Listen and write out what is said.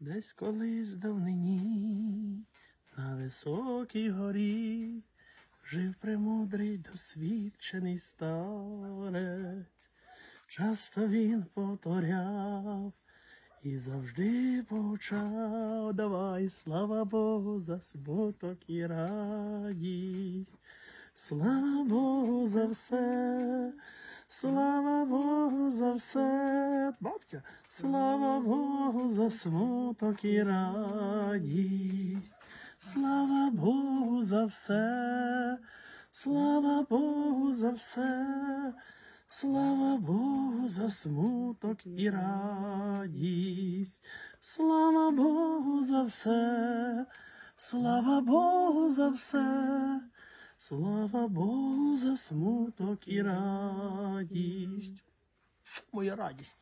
Десь колись давнині на високій горі жив премудрий досвідчений старець. Часто він повторяв і завжди повчав, давай слава Богу за смуток і радість. Слава Богу за все, слава Богу за все. Бабця, слава Богу за смуток і радість. Слава Богу за все, слава Богу за все, слава Богу за смуток і радість. Слава Богу за все, слава Богу за все. Слава Богу за смуток і радість. Моя радість.